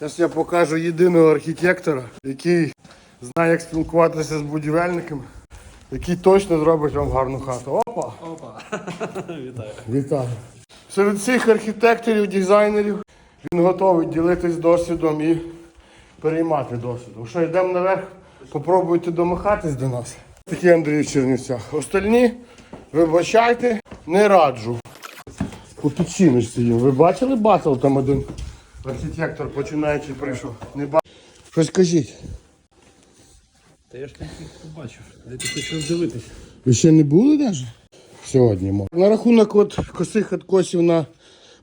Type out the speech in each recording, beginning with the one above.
Зараз я покажу єдиного архітектора, який знає, як спілкуватися з будівельниками, який точно зробить вам гарну хату. Опа! Опа. Вітаю. Вітаю. Серед всіх архітекторів, дизайнерів він готовий ділитись досвідом і переймати досвідом. Що йдемо наверх, попробуйте домахатись до нас. Такий Андрій в Чернівцях. Остальні, вибачайте, не раджу. У підчиночці їм. Ви бачили батл там один архітектор починаючи прийшов? Не ба... Щось кажіть. Та я ж їх побачив. Де ти хочеш дивитись? Ви ще не були навіть? Сьогодні може. На рахунок от косих откосів на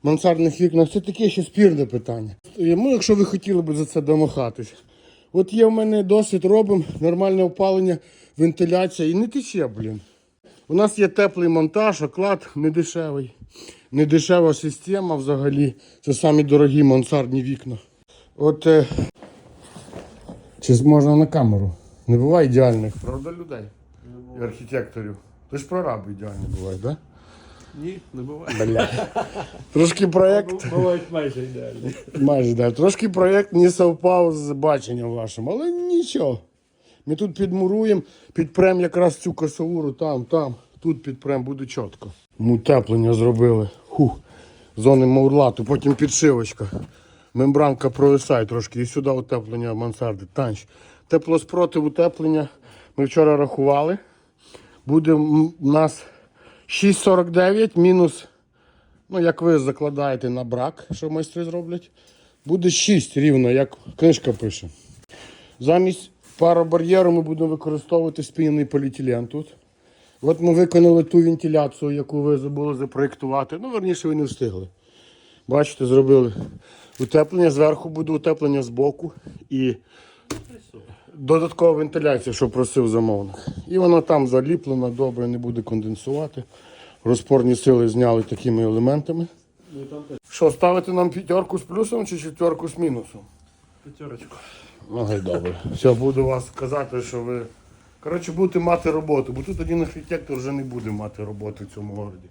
мансардних вікнах, це таке ще спірне питання. Ну, якщо ви хотіли б за це домахатись. От є в мене досвід, робимо нормальне опалення, вентиляція і не тече, блін. У нас є теплий монтаж, оклад недешевий. Недешева система взагалі. Це самі дорогі мансардні вікна. От е... чи можна на камеру? Не буває ідеальних, правда, людей? І архітекторів. То ж прораби ідеальні бувають, так? Ні, не буває. Бля. Трошки проєкт. Бувають майже ідеальні. Майже да. Трошки проєкт не совпав з баченням вашим, але нічого. Ми тут підмуруємо, підпрем якраз цю косовуру там, там, тут підпрем, буде чітко. Ми утеплення зробили. Хух. Зони маурлату, потім підшивочка. Мембранка провисає трошки і сюди утеплення мансарди. Танч. Теплоспротив утеплення. Ми вчора рахували. Буде у нас 6,49 мінус Ну, як ви закладаєте на брак, що майстри зроблять, буде 6 рівно, як книжка пише. Замість паробар'єру ми будемо використовувати спінений поліетилен тут. От ми виконали ту вентиляцію, яку ви забули запроєктувати. Ну, верніше, ви не встигли. Бачите, зробили утеплення, зверху буде утеплення збоку і додаткова вентиляція, що просив замовник. І воно там заліплено, добре, не буде конденсувати. Розпорні сили зняли такими елементами. Ну Що, ставити нам п'ятерку з плюсом чи четверку з мінусом? п'ятерочку. Ну, гай добре. Все, буду вас казати, що ви. Коротше, будете мати роботу, бо тут один архітектор вже не буде мати роботи в цьому городі.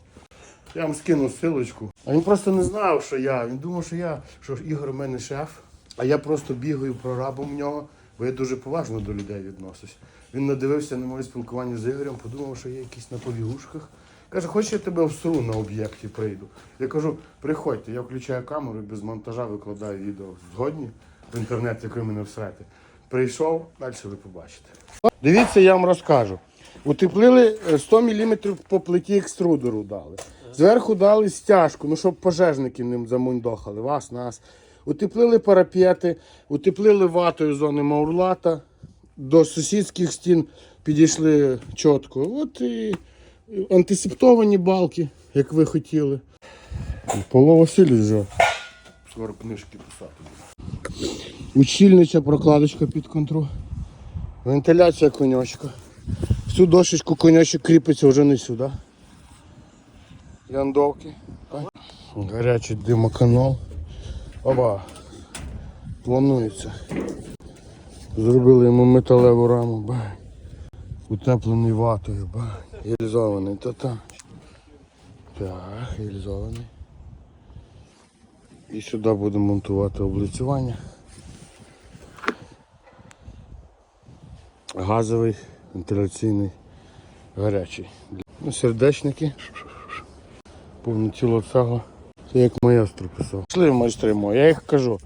Я вам скину силочку. А він просто не знав, що я. Він думав, що я, що Ігор у мене шеф, а я просто бігаю прорабом в нього, бо я дуже поважно до людей відносусь. Він надивився на моє спілкування з Ігорем, подумав, що я якийсь на повігушках. Каже, хочеш я тебе всру на об'єкті прийду. Я кажу, приходьте, я включаю камеру і без монтажа викладаю відео. Згодні в інтернет, як ви мене всрете. Прийшов, далі ви побачите. Дивіться, я вам розкажу. Утеплили е, 100 мм по плиті екструдеру дали. Зверху дали стяжку, ну щоб пожежники ним замундохали, вас, нас. Утеплили парапети, утеплили ватою зони Маурлата. До сусідських стін підійшли чітко. От і антисептовані балки, як ви хотіли. Павло Васильович вже скоро книжки писати буде. Учільнича прокладочка під контроль. Вентиляція конячка. Всю дошечку конячок кріпиться вже не сюди. Яндовки. Гарячий димоканал. Оба. Планується. Зробили йому металеву раму. Утеплений ватою. Бай. Та-та. Так, ілізований. І сюди будемо монтувати облицювання. Газовий, вентиляційний, гарячий. Ну, сердечники. Повне тіло цегла. Це як маестро писав. Пішли майстри мої, я їх кажу.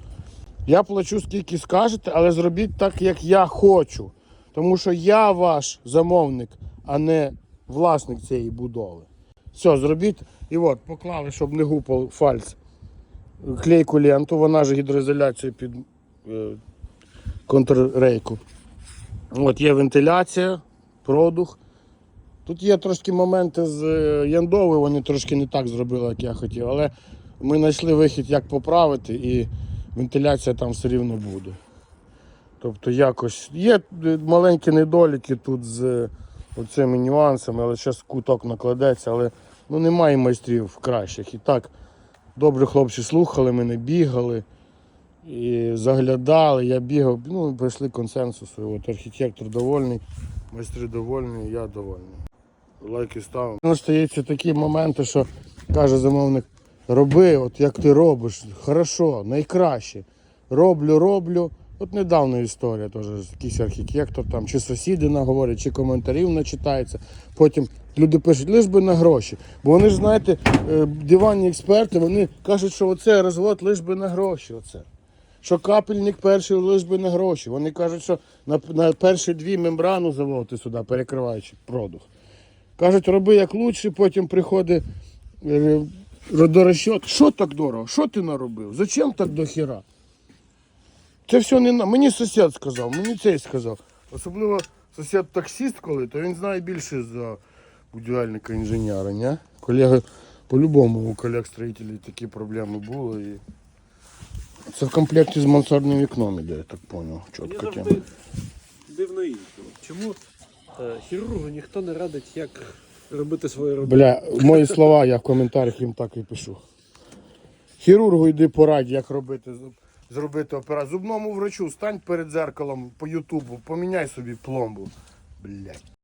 Я плачу скільки скажете, але зробіть так, як я хочу. Тому що я ваш замовник, а не власник цієї будови. Все, зробіть. І от, поклали, щоб не гупав фальц. Клейку ленту, вона ж гідроізоляція під е, контррейку. От є вентиляція, продух. Тут є трошки моменти з е, яндовою, вони трошки не так зробили, як я хотів, але ми знайшли вихід, як поправити, і вентиляція там все рівно буде. Тобто якось є е, маленькі недоліки тут з оцими нюансами, але зараз куток накладеться, але ну, немає майстрів кращих. І так, добре хлопці слухали мене, бігали і заглядали, я бігав, ну, прийшли консенсусу. От архітектор довольний, майстри довольні, я довольний. Лайки ставимо. Ну, стаються такі моменти, що каже замовник, роби, от як ти робиш, хорошо, найкраще. роблю, роблю. От недавно історія теж, якийсь архітектор там, чи сусіди наговорять, чи коментарів начитається. Потім люди пишуть, лиш би на гроші. Бо вони ж, знаєте, е, диванні експерти, вони кажуть, що оце розвод лиш би на гроші. Оце. Що капельник перший лиш би на гроші. Вони кажуть, що на, на перші дві мембрану заводити сюди, перекриваючи продух. Кажуть, роби як лучше, потім приходить е, до розчет. Що так дорого? Що ти наробив? Зачем так до хіра? Це все не на. Мені сусід сказав, мені цей сказав. Особливо сусід таксист, коли, то він знає більше за будівельника інженера, ні? Колеги, по-любому у колег строїтелів такі проблеми були. І... Це в комплекті з мансардним вікном іде, я так зрозумів. Мені Чітко тема. завжди дивно інше. Чому е, хірургу ніхто не радить, як робити свою роботу? Бля, мої слова я в коментарях їм так і пишу. Хірургу йди порадь, як робити, зуб- зробити операцію. Зубному врачу стань перед зеркалом по Ютубу, поміняй собі пломбу. Блять.